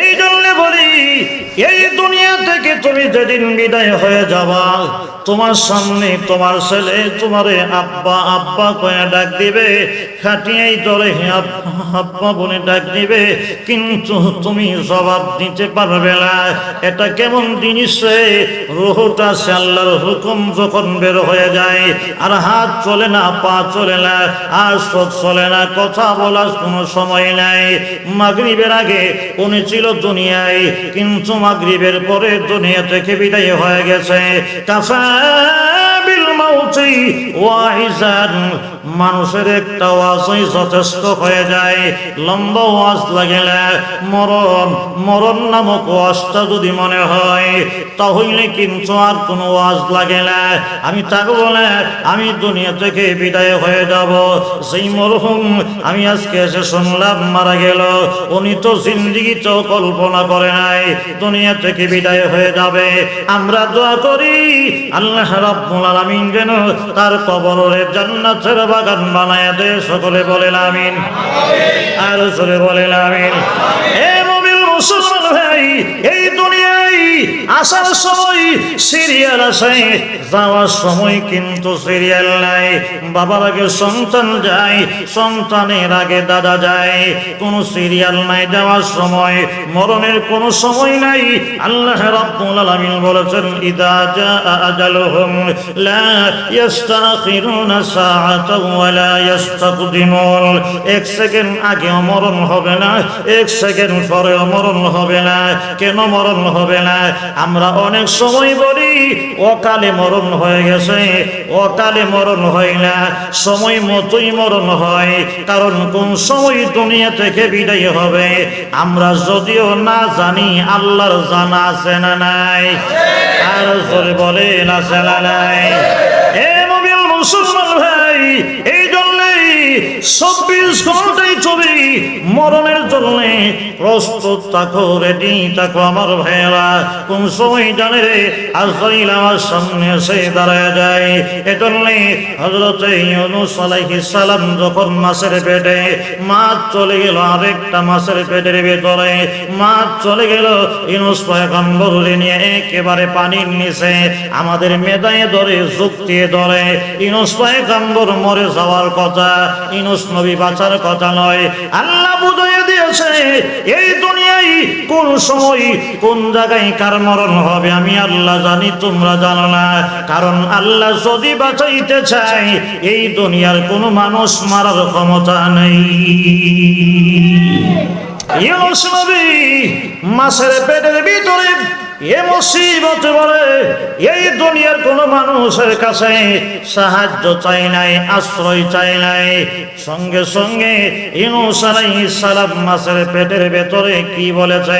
এই জন্য বলি এই দুনিয়া থেকে তুমি যেদিন বিদায় হয়ে যাবা, তোমার সামনে তোমার ছেলে, তোমারে আব্বা আব্বা কয়ে ডাক দিবে, খাটিয়াই ধরে আব্বা বলে ডাক দিবে, কিন্তু তুমি জবাব দিতে পারবে না। এটা কেমন জিনিস রুহটা সে হুকুম যখন বের হয়ে যায়, আর হাত চলে না, পা চলে না, আর চোখ চলে না, কথা বলার কোনো সময় নাই। মাগরিবের আগে উনি ছিল দুনিয়ায় কিন্তু মাগরিবের পরে দুনিয়া থেকে বিদায় হয়ে গেছে। কাফা বিল মাউতি ওয়াইজান মানুষের একটা ওয়াজই যথেষ্ট হয়ে যায়। লম্বা ওয়াজ লাগে না মরণ মরণ নামক ওয়াজটা যদি মনে হয়, তাহলে কিন্তু আর কোনো ওয়াজ না আমি থাকব বলে, আমি দুনিয়া থেকে বিদায় হয়ে যাব। সেই মরহুম আমি আজকে এসে শুনলাম, মারা গেল। উনি তো জিন্দিগিতেও কল্পনা করে নাই, দুনিয়া থেকে বিদায় হয়ে যাবে। আমরা দোয়া করি, আল্লাহ রাব্বুল আলামিন যেন তার কবরের জান্নাতের বাগান বানায় দে সকলে বলেন আমিন। আর জোরে বলেন আমিন। এ আসার সময় সিরিয়াল আছে যাওয়ার সময় কিন্তু সিরিয়াল নাই। বাবার আগে সন্তান যায়, সন্তানের আগে দাদা যায়। কোন সিরিয়াল নাই যাওয়ার সময়, মরণের কোন সময় নাই। আল্লাহ রাব্বুল আলামিন বলেছেন, ইদা জা আজালুহুম, লা ইস্তাখিরুনা সাআতাও ওয়া লা ইস্তাকদিমুন এক সেকেন্ড আগে মরণ হবে না, এক সেকেন্ড পরে মরণ হবে না। কেন মরণ হবে না? আমরা অনেক সময় বলি, অকালে মরণ হয়ে গেছে, অকালে মরণ হয় না সময় মতোই মরণ হয়, কারণ কোন সময় দুনিয়া থেকে বিদায় হবে, আমরা যদিও না জানি আল্লাহর জানা আছে না নাই। আর জোরে আছে না নাই। মুসলমান ভাই, এই জন্যই চব্বিশ ঘন্টাই চলি মরণের জন্য প্রস্তুত থাকো রেডি থাকো আমার ভাইয়েরা। কোন সময় জানে রে আজরাইল আমার সামনে এসে দাঁড়ায় যায়। এজন্যে হজরত ইউনুস আলাইহিস সালাম যখন মাছের পেটে, মাছ চলে গেল আরেকটা মাছের পেটের ভেতরে, মাছ চলে গেল, ইউনুস পয়গম্বর নিয়ে একেবারে পানির নিচে, আমাদের মেদায়ে ধরে যুক্তি ধরে। ইউনুস পয়গম্বর মরে যাওয়ার কথা, ইউনুস নবী বাঁচার কথা নয়। আল্লাহ বুঝিয়ে দিয়েছে এই দুনিয়ায় কোন সময় কোন জায়গায় কার মরণ হবে আমি আল্লাহ জানি, তোমরা জানো না। কারণ আল্লাহ যদি বাঁচাইতে চাই এই দুনিয়ার কোনো মানুষ মারার ক্ষমতা নেই। নবী মাছের পেটের ভিতরে এ মুসিবত বলে এই দুনিয়ার কোন মানুষের কাছে সাহায্য চাই নাই, আশ্রয় চাই নাই। সঙ্গে সঙ্গে ইনুস সালাম মাছের পেটের ভেতরে কি বলেছে?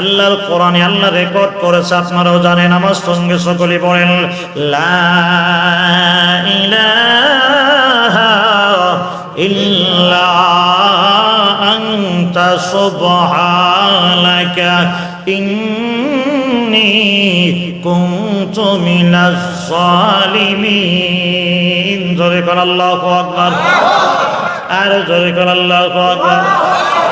আল্লাহর কোরআনে আল্লাহ রেকর্ড করেছে, আপনারাও জানেন, আমার সঙ্গে সকলে বলেন লা ইলাহা ইল্লা আনতা সুবহানাকা ইন্নী জালিমিন জোরে কর আল্লাহু আকবার। আর জোরে কর আল্লাহু আকবার।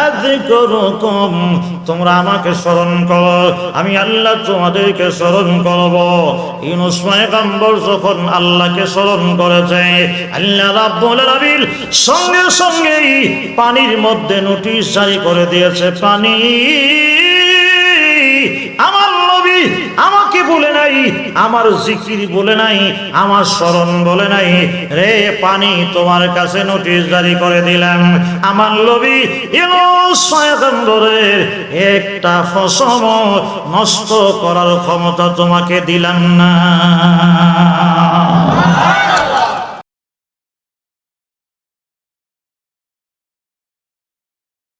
আযকুরুকুম, তোমরা আমাকে স্মরণ করো, আমি আল্লাহ তোমাদেরকে স্মরণ করব। ইউনুস পয়গম্বর যখন আল্লাহকে স্মরণ করেছে, আল্লাহ রাব্বুল আলামিন সঙ্গে সঙ্গেই পানির মধ্যে নোটিশ জারি করে দিয়েছে, পানি আমার জিকির বলে নাই, আমার স্মরণ বলে নাই। রে পানি, তোমার কাছে নোটিশ জারি করে দিলাম। আমার লবি ইউনুসের একটা ফসল নষ্ট করার ক্ষমতা তোমাকে দিলাম না।